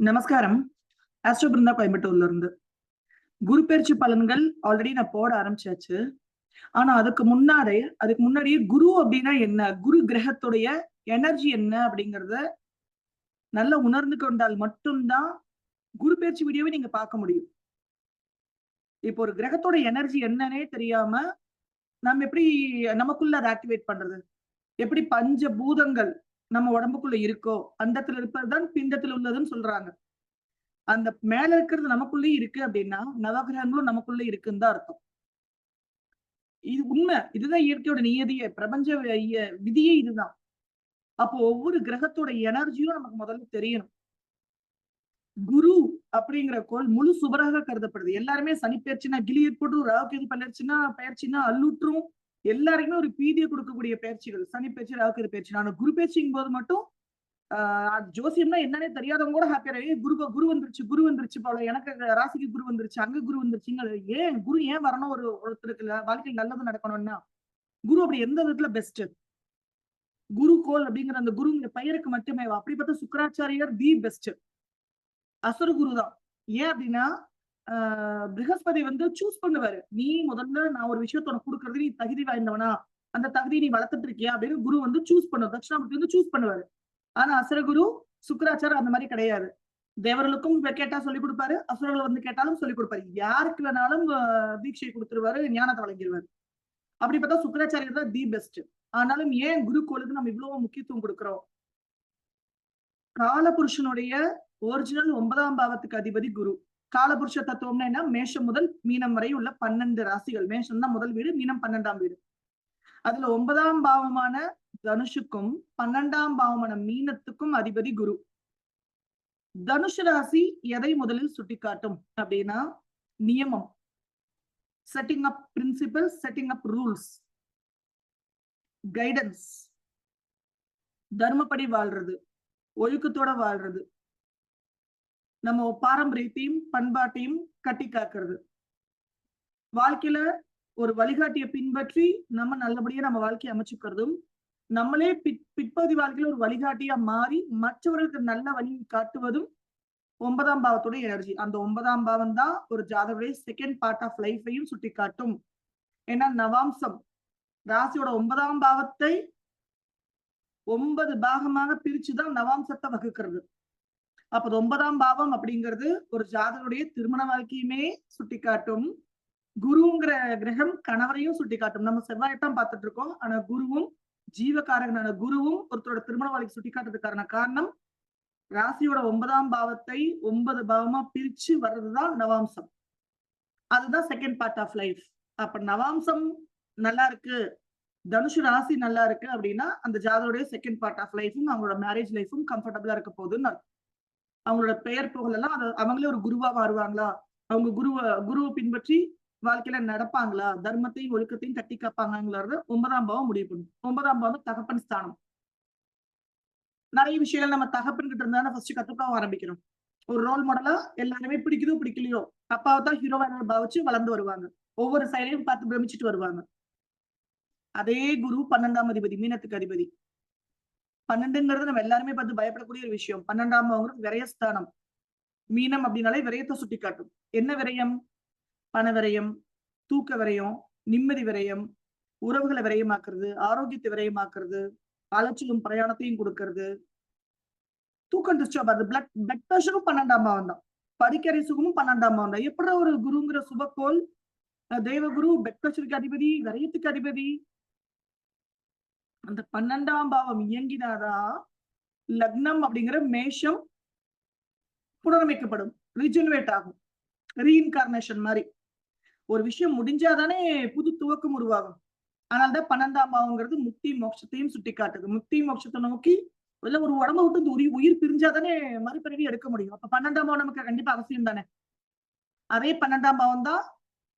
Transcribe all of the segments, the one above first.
நமஸ்காரம். ஆஸ்ட்ரோ பிருந்தா கோயம்புத்தூர்ல இருந்து குரு பயிற்சி பலன்கள் ஆல்ரெடி நான் போட ஆரம்பிச்சாச்சு. ஆனா அதுக்கு முன்னாடி அதுக்கு முன்னாடியே குரு அப்படின்னா என்ன? குரு கிரகத்துடைய எனர்ஜி என்ன அப்படிங்கறத நல்லா உணர்ந்து கொண்டால் மட்டும்தான் குரு பயிற்சி வீடியோவை நீங்க பார்க்க முடியும். இப்போ ஒரு கிரகத்தோட எனர்ஜி என்னன்னே தெரியாம நம்ம எப்படி நமக்குள்ள அதை ஆக்டிவேட் பண்றது? எப்படி பஞ்ச பூதங்கள் நம்ம உடம்புக்குள்ள இருக்கோ அண்டத்துல இருப்பதுதான் பிண்டத்துல உள்ளதுன்னு சொல்றாங்க. அந்த மேல இருக்கிறது நமக்குள்ளேயும் இருக்கு அப்படின்னா நவகிரகங்களும் நமக்குள்ள இருக்குன்னு தான் அர்த்தம். இது உண்மை. இதுதான் இயற்கையோட நியதிய. பிரபஞ்ச விதியே இதுதான். அப்போ ஒவ்வொரு கிரகத்தோட எனர்ஜியும் நமக்கு முதல்ல தெரியணும். குரு அப்படிங்கிற கோள் முழு சுபராக கருதப்படுது. எல்லாருமே சனி பயிற்சினா கிளியர் போட்டு ராகு இது பயிற்சினா பயிற்சினா அல்லுற்றும் எல்லாருக்குமே ஒரு பீதியை கொடுக்கக்கூடிய பயிற்சிகள் சனி பயிற்சி ராவுக்கு பயிற்சி ஆனா குரு பயிற்சிங்கும் போது மட்டும் ஆஹ் ஜோசியம்னா என்னன்னே தெரியாதவங்க கூட ஹாப்பியா குரு குரு வந்துருச்சு குரு வந்துருச்சு போல. எனக்கு ராசிக்கு குரு வந்துருச்சு அங்க குரு வந்துருச்சுங்க ஏன் குரு ஏன் வரணும் ஒரு ஒருத்தருக்கு? வாழ்க்கையில் நல்லது நடக்கணும்னா குரு அப்படி எந்த விதத்துல பெஸ்ட் குரு கோல் அப்படிங்கிற அந்த குருங்கிற பெயருக்கு மட்டுமே அப்படி பார்த்தா சுக்கராச்சாரியர் தி பெஸ்ட் அசுர குரு தான் ஏன் அப்படின்னா ஆஹ் வந்து சூஸ் பண்ணுவாரு. நீ முதல்ல நான் ஒரு விஷயத்த உனக்கு கொடுக்கறது நீ தகுதி வாய்ந்தவனா? அந்த தகுதி நீ வளர்த்துட்டு இருக்கியா? அப்படின்னு குரு வந்து சூஸ் பண்ணுவார். தட்சிணாமூர்த்தி வந்து சூஸ் பண்ணுவாரு. ஆனா அசுரகுரு சுக்கராச்சாரம் அந்த மாதிரி கிடையாது. தேவர்களுக்கும் கேட்டா சொல்லி கொடுப்பாரு. அசுரர்கள் வந்து கேட்டாலும் சொல்லி கொடுப்பாரு. யாருக்கு வேணாலும் தீட்சை கொடுத்துருவாரு ஞானத்தை வழங்கிடுவாரு அப்படி பார்த்தா சுக்கராச்சாரியர் தான் தி பெஸ்ட் ஆனாலும் ஏன் குருக்கோளுக்கு நம்ம இவ்வளவு முக்கியத்துவம் கொடுக்கிறோம்? காலபுருஷனுடைய ஒரிஜினல் ஒன்பதாம் பாவத்துக்கு அதிபதி குரு. காலபுருஷ தத்துவம்னா என்ன? மேஷம் முதல் மீனம் வரை உள்ள பன்னெண்டு ராசிகள். மேஷம் தான் முதல் வீடு மீனம் பன்னெண்டாம் வீடு. அதுல ஒன்பதாம் பாவமான தனுஷுக்கும் பன்னெண்டாம் பாவமான மீனத்துக்கும் அதிபதி குரு. தனுஷ ராசி எதை முதலில் சுட்டிக்காட்டும் அப்படின்னா நியமம். Setting up principle setting up rules guidance தர்மப்படி வாழ்றது. ஒழுக்கத்தோட வாழ்றது. நம்ம பாரம்பரியத்தையும் பண்பாட்டையும் கட்டி காக்கிறது. வாழ்க்கையில ஒரு வழிகாட்டியை பின்பற்றி நம்ம நல்லபடியா நம்ம வாழ்க்கையை அமைச்சுக்கிறதும் நம்மளே பிற் பிற்பகுதி வாழ்க்கையில ஒரு வழிகாட்டியா மாறி மற்றவர்களுக்கு நல்ல வழி காட்டுவதும் ஒன்பதாம் பாவத்தோட எனர்ஜி. அந்த ஒன்பதாம் பாவம் தான் ஒரு ஜாதகருடைய செகண்ட் பார்ட் ஆஃப் லைஃபையும் சுட்டி காட்டும் ஏன்னா நவாம்சம் ராசியோட ஒன்பதாம் பாவத்தை ஒன்பது பாகமாக பிரிச்சுதான் நவாம்சத்தை வகுக்கிறது. அப்ப அது ஒன்பதாம் பாவம் அப்படிங்கிறது ஒரு ஜாதகருடைய திருமண வாழ்க்கையுமே சுட்டி காட்டும் குருங்கிற கிரகம் கணவரையும் சுட்டி காட்டும் நம்ம செவ்வாயத்தான் பார்த்துட்டு இருக்கோம். ஆனா குருவும் ஜீவகாரகனான குருவும் ஒருத்தரோட திருமண வாழ்க்கை சுட்டி காட்டுறதுக்கான காரணம் ராசியோட ஒன்பதாம் பாவத்தை ஒன்பது பாவமா பிரிச்சு வர்றதுதான் நவாம்சம். அதுதான் செகண்ட் பார்ட் ஆஃப் லைஃப் அப்ப நவாம்சம் நல்லா இருக்கு. தனுஷு ராசி நல்லா இருக்கு அப்படின்னா அந்த ஜாதகருடைய செகண்ட் பார்ட் ஆஃப் லைஃபும் அவங்களோட மேரேஜ் லைஃபும் கம்ஃபர்டபுளா இருக்க போகுதுன்னு அர்த்தம். அவங்களோட பெயர் புகழ் எல்லாம் அது அவங்களே ஒரு குருவா மாறுவாங்களா? அவங்க குருவை குருவை பின்பற்றி வாழ்க்கையில நடப்பாங்களா? தர்மத்தையும் ஒழுக்கத்தையும் கட்டி காப்பாங்கிறத ஒன்பதாம் பாவம் முடிவு பண்ணும் ஒன்பதாம் பாவம் தகப்பன் ஸ்தானம். நிறைய விஷயங்கள் நம்ம தகப்பன் கிட்ட இருந்தா ஃபர்ஸ்ட் கத்துக்க ஆரம்பிக்கிறோம். ஒரு ரோல் மாடலா எல்லாருமே பிடிக்குதோ பிடிக்கலையோ அப்பாவை தான் ஹீரோவா பாவிச்சு வளர்ந்து வருவாங்க. ஒவ்வொரு செயலையும் பார்த்து பிரமிச்சிட்டு வருவாங்க. அதே குரு பன்னெண்டாம் அதிபதி மீனத்துக்கு அதிபதி. பன்னெண்டுங்கிறது நம்ம எல்லாருமே பார்த்து பயப்படக்கூடிய ஒரு விஷயம். பன்னெண்டாம் பாவங்கிறது விரயஸ்தானம். மீனம் அப்படின்னாலே விரயத்தை சுட்டி காட்டும் என்ன விரயம்? பண விரயம் தூக்க விரயம் நிம்மதி விரயம் உறவுகளை விரயமாக்குறது ஆரோக்கியத்தை விரயமாக்குறது அலைச்சலும் பிரயாணத்தையும் கொடுக்கறது. தூக்கம் டிஸ்டர்ப் ஆகுது பிளட் பிளட் ப்ரெஷரும் பன்னெண்டாம் பாவம் தான் படிக்கறை சுகமும் பன்னெண்டாம் பாவம் தான் எப்படி ஒரு குருங்கிற சுபக்கோள் அஹ் தேவகுரு பிளட் ப்ரெஷருக்கு அதிபதி விரயத்துக்கு அதிபதி அந்த பன்னெண்டாம் பாவம் இயங்கினாதான் லக்னம் அப்படிங்கிற மேஷம் புனரமைக்கப்படும் ரிஜினுவேட் ஆகும். ரீஇன்கார்னேஷன் மாதிரி. ஒரு விஷயம் முடிஞ்சாதானே புது துவக்கம் உருவாகும். அதனால்தான் பன்னெண்டாம் பாவங்கிறது முக்தி மோட்சத்தையும் சுட்டி காட்டுது முக்தி மோட்சத்தை நோக்கி இல்ல ஒரு உடம்ப விட்டு இந்த உயிர் உயிர் பிரிஞ்சாதானே மறுபிறவி எடுக்க முடியும். அப்ப பன்னெண்டாம் பாவம் நமக்கு கண்டிப்பா அவசியம் தானே? அதே பன்னெண்டாம் பாவம் தான்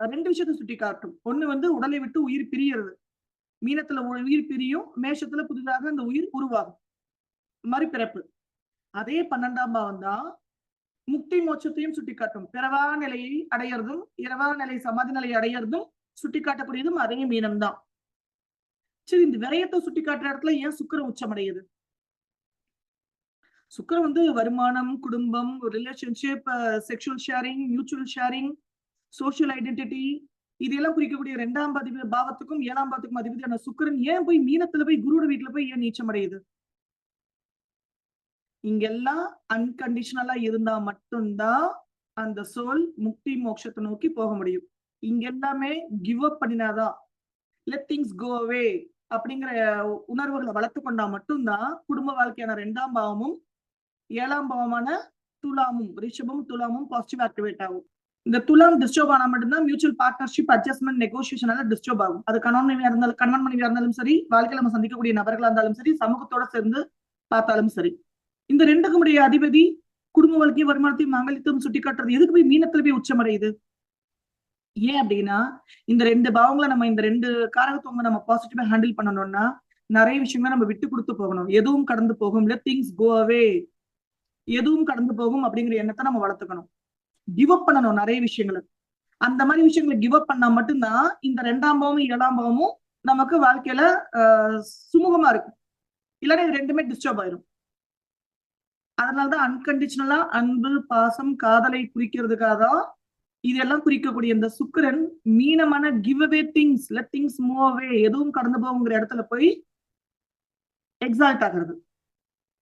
ரெண்டு விஷயத்தை சுட்டி காட்டும் ஒண்ணு வந்து உடலை விட்டு உயிர் பிரியறது. மீனத்துல ஒரு உயிர் பிரியும் மேஷத்துல புதிதாக அந்த உயிர் உருவாகும். மறுபிறப்பு அதே பன்னெண்டாம் பாவம் தான் முக்தி மோட்சத்தையும் சுட்டிக்காட்டும். பிறவா நிலையை அடையிறதும் இரவா நிலை சமாதி நிலையை அடையிறதும் சுட்டிக்காட்டக்கூடியதும் அதே மீனம் தான். சரி இந்த விரயத்தை சுட்டிக்காட்டுற இடத்துல ஏன் சுக்கரம் உச்சமடையுது சுக்கரம் வந்து வருமானம் குடும்பம் relationship sexual sharing mutual sharing social identity இதெல்லாம் குறிக்கக்கூடிய ரெண்டாம் பதிவு பாவத்துக்கும் ஏழாம் பாவத்துக்கும் அதிபதியான சுக்கரன் ஏன் போய் மீனத்துல போய் குருவோட வீட்டுல போய் ஏன் நீச்சம் அடையுது? இங்கெல்லாம் அன்கண்டிஷனலா இருந்தா மட்டும்தான் அந்த சோல் முக்தி மோட்சத்தை நோக்கி போக முடியும். இங்க எல்லாமே கிவ் அப் பண்ணினாதான் லெட் திங்ஸ் கோ அவே அப்படிங்கிற உணர்வுகளை வளர்த்து கொண்டா மட்டும்தான் குடும்ப வாழ்க்கையான ரெண்டாம் பாவமும் ஏழாம் பாவமான துலாமும் ரிஷபம் துலாமும் பாசிட்டிவ் ஆக்டிவேட் ஆகும். இந்த துலாம் டிஸ்டர்ப் ஆனா மட்டும்தான் மியூச்சுவல் பார்ட்னர்ஷிப் அட்ஜஸ்ட்மெண்ட் நெகோசியேஷனால டிஸ்டர்ப் ஆகும். அது கணவன் மனைவியா இருந்தாலும் கணவன் மனைவியா இருந்தாலும் சரி வாழ்க்கையில நம்ம சந்திக்கக்கூடிய நபர்களா இருந்தாலும் சரி சமூகத்தோட சேர்ந்து பார்த்தாலும் சரி. இந்த ரெண்டுக்கும் உடைய அதிபதி குடும்ப வாழ்க்கையும் வருமானத்தையும் மங்களித்தும் சுட்டி காட்டுறது எதுக்கு போய் மீனத்துல போய் உச்சமடையுது ஏன் அப்படின்னா இந்த ரெண்டு பாவங்களை நம்ம இந்த ரெண்டு காரகத்துவங்க நம்ம பாசிட்டிவா ஹேண்டில் பண்ணணும்னா நிறைய விஷயங்களை நம்ம விட்டு கொடுத்து போகணும். எதுவும் கடந்து போகும். திங்ஸ் கோ அவே எதுவும் கடந்து போகும் அப்படிங்கிற எண்ணத்தை நம்ம வளர்த்துக்கணும். கிவ் அப் பண்ணணும் நிறைய விஷயங்களை. அந்த மாதிரி விஷயங்களை கிவ் அப் பண்ணா மட்டும்தான் இந்த ரெண்டாம் பாவமும் ஏழாம் பாவமும் நமக்கு வாழ்க்கையில ஆஹ் சுமூகமா இருக்கும். இல்லைன்னா இது ரெண்டுமே டிஸ்டர்ப் ஆயிரும். அதனாலதான் அன்கண்டிஷனலா அன்பு பாசம் காதலை குறிக்கிறதுக்காக தான் இதெல்லாம் குறிக்கக்கூடிய இந்த சுக்கிரன் மீனமான give away things let things move away எதுவும் கடந்து போகுங்கிற இடத்துல போய் எக்ஸால்ட் ஆகுறது.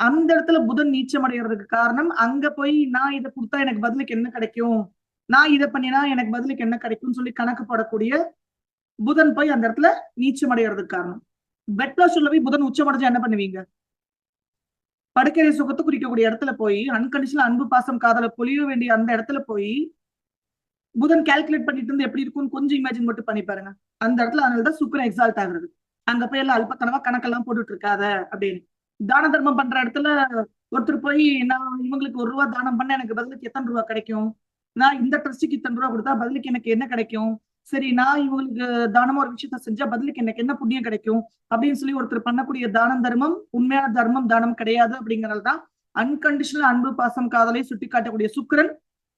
அந்த இடத்துல புதன் நீச்சம் அடைகிறதுக்கு காரணம் அங்க போய் நான் இதை கொடுத்தா எனக்கு பதிலுக்கு என்ன கிடைக்கும்? நான் இதை பண்ணினா எனக்கு பதிலுக்கு என்ன கிடைக்கும்னு சொல்லி கணக்கு போடக்கூடிய புதன் போய் அந்த இடத்துல நீச்சம் அடைகிறதுக்கு காரணம். பெட்ல சொல்ல போய் புதன் உச்சம் அடைஞ்சா என்ன பண்ணுவீங்க? படுக்கரை சுகத்தை குறிக்கக்கூடிய இடத்துல போய் அன்கண்டிஷனல் அன்பு பாசம் காதல பொழிய வேண்டிய அந்த இடத்துல போய் புதன் கால்குலேட் பண்ணிட்டு இருந்து எப்படி இருக்கும்னு கொஞ்சம் இமேஜின் மட்டும் பண்ணி பாருங்க. அந்த இடத்துல அதனாலதான் சுக்கரன் எக்ஸால்ட் ஆகுறது. அங்க போய் எல்லாம் அல்பத்தனமா கணக்கெல்லாம் போட்டுட்டு இருக்காத அப்படின்னு. தான தர்மம் பண்ற இடத்துல ஒருத்தர் போய் நான் இவங்களுக்கு ஒரு ரூபா தானம் பண்ண எனக்கு பதிலுக்கு எத்தனை ரூபா கிடைக்கும்? நான் இந்த ட்ரஸ்டுக்கு இத்தனை ரூபா கொடுத்தா பதிலுக்கு எனக்கு என்ன கிடைக்கும்? சரி நான் இவங்களுக்கு தானமா ஒரு விஷயத்த செஞ்சா பதிலுக்கு எனக்கு என்ன புண்ணியம் கிடைக்கும்? அப்படின்னு சொல்லி ஒருத்தர் பண்ணக்கூடிய தானம் தர்மம் உண்மையான தர்மம் தானம் கிடையாது அப்படிங்கறதுதான் அன்கண்டிஷனல் அன்பு பாசம் காதலை சுட்டி காட்டக்கூடிய சுக்கரன்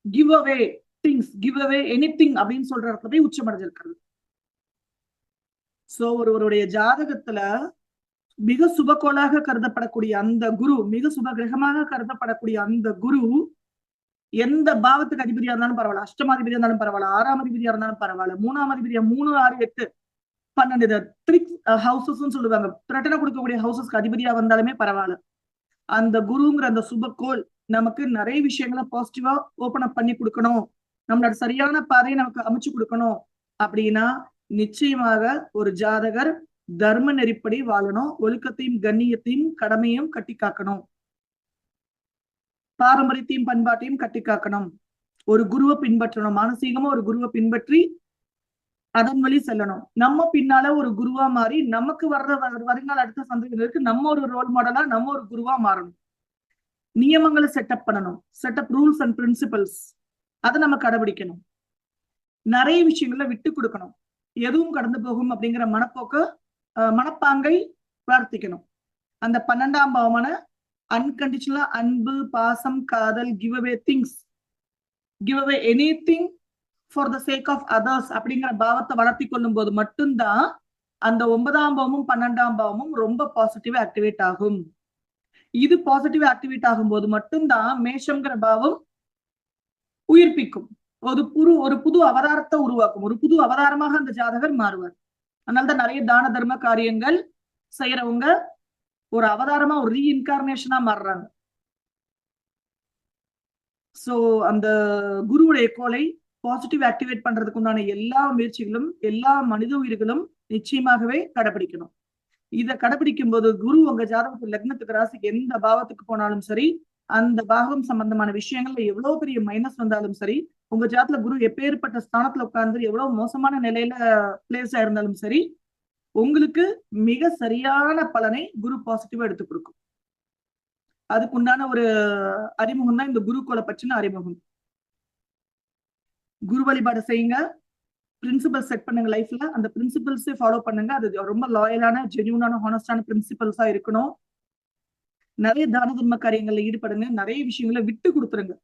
give away things give away anything அப்படின்னு சொல்ற இடத்துல போய் உச்சமடைஞ்சிருக்கிறது சோ ஒருவருடைய ஜாதகத்துல மிக சுபகோளாக கருதப்படக்கூடிய அந்த குரு மிக சுப கிரகமாக கருதப்படக்கூடிய அந்த குரு எந்த பாவத்துக்கு அதிபதியா இருந்தாலும் பரவாயில்ல அஷ்டமாதிபதியா இருந்தாலும் பரவாயில்ல ஆறாம் அதிபதியா இருந்தாலும் பரவாயில்ல மூணாம் அதிபதியா மூணு ஆறு எட்டு பன்னெண்டு இதை த்ரிக் ஹவுசஸ் சொல்லுவாங்க. பிரட்டனை கொடுக்கக்கூடிய ஹவுசஸ்க்கு அதிபதியா வந்தாலுமே பரவாயில்ல. அந்த குருங்கிற அந்த சுபக்கோள் நமக்கு நிறைய விஷயங்களை பாசிட்டிவா ஓபன் அப் பண்ணி கொடுக்கணும். நம்மளோட சரியான பாதையை நமக்கு அமைச்சு கொடுக்கணும். அப்படின்னா நிச்சயமாக ஒரு ஜாதகர் தர்ம நெறிப்படி வாழணும். ஒழுக்கத்தையும் கண்ணியத்தையும் கடமையும் கட்டி காக்கணும். பாரம்பரியத்தையும் பண்பாட்டையும் கட்டி காக்கணும். ஒரு குருவை பின்பற்றணும். மானசீகமா ஒரு குருவை பின்பற்றி அதன் வழி செல்லணும். நம்ம பின்னால ஒரு குருவா மாறி நமக்கு வர்ற வருங்கால அடுத்த சந்ததியினருக்கு நம்ம ஒரு ரோல் மாடலா நம்ம ஒரு குருவா மாறணும். நியமங்களை செட்டப் பண்ணணும். செட்டப் ரூல்ஸ் அண்ட் பிரின்சிபல்ஸ் அதை நம்ம கடைபிடிக்கணும். நிறைய விஷயங்கள விட்டு கொடுக்கணும். எதுவும் கடந்து போகும் அப்படிங்கிற மனப்போக்கை மனப்பாங்கை பிரார்த்திக்கணும் அந்த பன்னெண்டாம் பாவமான அன்கண்டிஷனலா அன்பு பாசம் காதல் give away things give away anything for the sake of others அப்படிங்கிற பாவத்தை வளர்த்தி கொள்ளும் போது மட்டும்தான் அந்த ஒன்பதாம் பாவமும் பன்னெண்டாம் பாவமும் ரொம்ப பாசிட்டிவா ஆக்டிவேட் ஆகும். இது பாசிட்டிவா ஆக்டிவேட் ஆகும் போது மட்டும்தான் மேஷம்ங்கிற பாவம் உயிர்ப்பிக்கும். ஒரு புது ஒரு புது அவதாரத்தை உருவாக்கும். ஒரு புது அவதாரமாக அந்த ஜாதகர் மாறுவார். அதனாலதான் நிறைய தான தர்ம காரியங்கள் செய்யறவங்க ஒரு அவதாரமா ஒரு ரீஇன்கார்னேஷனா மாறுறாங்க. சோ அந்த குருவுடைய கோலை பாசிட்டிவ் ஆக்டிவேட் பண்றதுக்கு உண்டான எல்லா முயற்சிகளும் எல்லா மனித உயிர்களும் நிச்சயமாகவே கடைபிடிக்கணும் இதை கடைபிடிக்கும் போது குரு உங்க ஜாதகத்து லக்னத்துக்கு ராசிக்கு எந்த பாவத்துக்கு போனாலும் சரி அந்த பாகம் சம்பந்தமான விஷயங்கள்ல எவ்வளவு பெரிய மைனஸ் வந்தாலும் சரி உங்க ஜாத்துல குரு எப்பேற்பட்ட ஸ்தானத்துல உட்கார்ந்து எவ்வளவு மோசமான நிலையில பிளேஸ் ஆயிருந்தாலும் சரி உங்களுக்கு மிக சரியான பலனை குரு பாசிட்டிவா எடுத்து கொடுக்கும். அதுக்கு உண்டான ஒரு அறிமுகம் தான் இந்த குருக்கோளை பற்றின அறிமுகம். குரு வழிபாடு செய்யுங்க. பிரின்சிபல் செட் பண்ணுங்க லைஃப்ல அந்த பிரின்சிபல்ஸே ஃபாலோ பண்ணுங்க. அது ரொம்ப லாயலான ஜென்யூனான ஹானஸ்டான பிரின்சிபல்ஸா இருக்கணும். நிறைய தான தர்ம காரியங்கள்ல ஈடுபடுங்க நிறைய விஷயங்களை விட்டு கொடுத்துருங்க.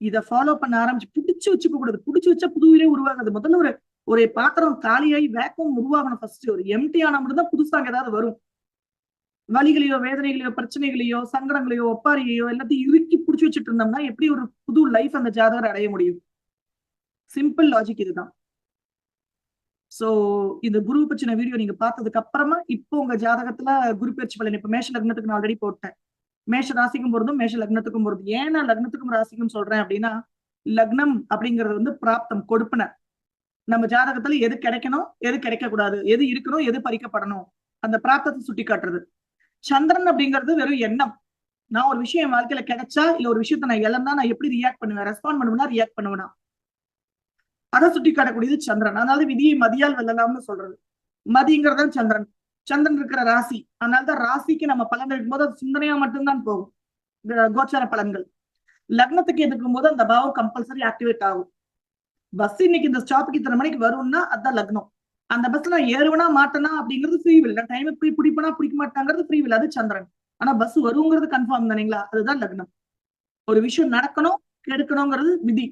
இதை ஃபாலோ பண்ண ஆரம்பிச்சு பிடிச்சு வச்சுக்க கூடாது. பிடிச்சு வச்சா புதுவிலே உருவாகாது. முதல்ல ஒரு ஒரு பாத்திரம் காலியாகி வேக்கம் உருவாகணும் ஃபர்ஸ்ட் ஒரு எம்டி ஆனா மட்டும்தான் புதுசாக ஏதாவது வரும். வலிகளையோ வேதனைகளையோ பிரச்சனைகளையோ சங்கடங்களையோ ஒப்பாரியையோ எல்லாத்தையும் இறுக்கி பிடிச்சி வச்சுட்டு இருந்தோம்னா எப்படி ஒரு புது லைஃப் அந்த ஜாதகர் அடைய முடியும்? சிம்பிள் லாஜிக் இதுதான். சோ இந்த குரு பற்றின வீடியோ நீங்க பார்த்ததுக்கு அப்புறமா இப்போ உங்க ஜாதகத்துல குரு பயிற்சி பலன். இப்ப மேஷ லக்னத்துக்கு நான் ஆல்ரெடி போட்டேன். மேஷ ராசிக்கும் பொருந்தும் மேஷ லக்னத்துக்கும் பொருந்தும் ஏன் நான் லக்னத்துக்கும் ராசிக்கும் சொல்றேன் அப்படின்னா லக்னம் அப்படிங்கிறது வந்து பிராப்தம் கொடுப்பன. நம்ம ஜாதகத்துல எது கிடைக்கணும் எது கிடைக்க கூடாது எது இருக்கணும் எது பறிக்கப்படணும் அந்த பிராப்தத்தை சுட்டி காட்டுறது சந்திரன் அப்படிங்கிறது வெறும் எண்ணம். நான் ஒரு விஷயம் என் வாழ்க்கையில கிடைச்சா இல்ல ஒரு விஷயத்த நான் இழந்தா நான் எப்படி ரியாக்ட் பண்ணுவேன்? ரெஸ்பாண்ட் பண்ணுவேனா ரியாக்ட் பண்ணுவேனா? அதை சுட்டி காட்டக்கூடியது சந்திரன். அதனால விதியை மதியால் வெல்லலாம்னு சொல்றது. மதிங்கிறது சந்திரன். சந்திரன் இருக்கிற ராசி. அதனால்தான் ராசிக்கு நம்ம பலன் இருக்கும்போது அது சிந்தனையா மட்டும்தான் போகும். கோச்சார பலன்கள். லக்னத்துக்கு எதுக்கும் போது அந்த பாவம் கம்பல்சரி ஆக்டிவேட் ஆகும். பஸ் இன்னைக்கு இந்த ஸ்டாப்புக்கு இத்தனை மணிக்கு வரும்னா அதுதான் லக்னம். அந்த பஸ்ல நான் ஏறுவனா மாட்டேனா அப்படிங்கிறது ஃப்ரீ வில் நான் டைமுக்கு போய் பிடிப்பனா பிடிக்க மாட்டாங்கிறது ஃப்ரீ வில் அது சந்திரன். ஆனா பஸ் வருங்கிறது கன்ஃபார்ம் தானீங்களா? அதுதான் லக்னம். ஒரு விஷயம் நடக்கணும் கெடுக்கணுங்கிறது விதி.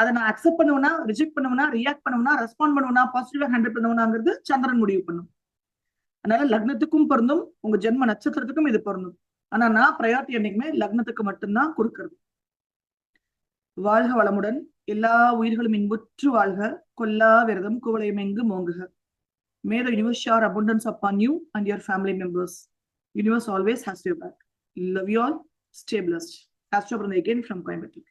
அதை நான் அக்செப்ட் பண்ணுவேனா ரிஜெக்ட் பண்ணுவேனா ரியாக்ட் பண்ணுவேனா ரெஸ்பாண்ட் பண்ணுவேனா பாசிட்டிவா ஹேண்டில் பண்ணுவேனாங்கிறது சந்திரன் முடிவு பண்ணும். அதனால லக்னத்துக்கும் பொருந்தும் உங்க ஜென்ம நட்சத்திரத்துக்கும் இது பொருந்தும். ஆனா நான் ப்ரையாரிட்டி என்னைக்குமே லக்னத்துக்கு மட்டும்தான் கொடுக்கறது. வாழ்க வளமுடன். எல்லா உயிர்களும் இன்புற்று வாழ்க. கொல்லா விரதம் குவளையும் எங்கு மோங்குக. May universe shower shower upon you and your family members universe always has you back love you all all. Stay has Astro Branda again from Coimbatore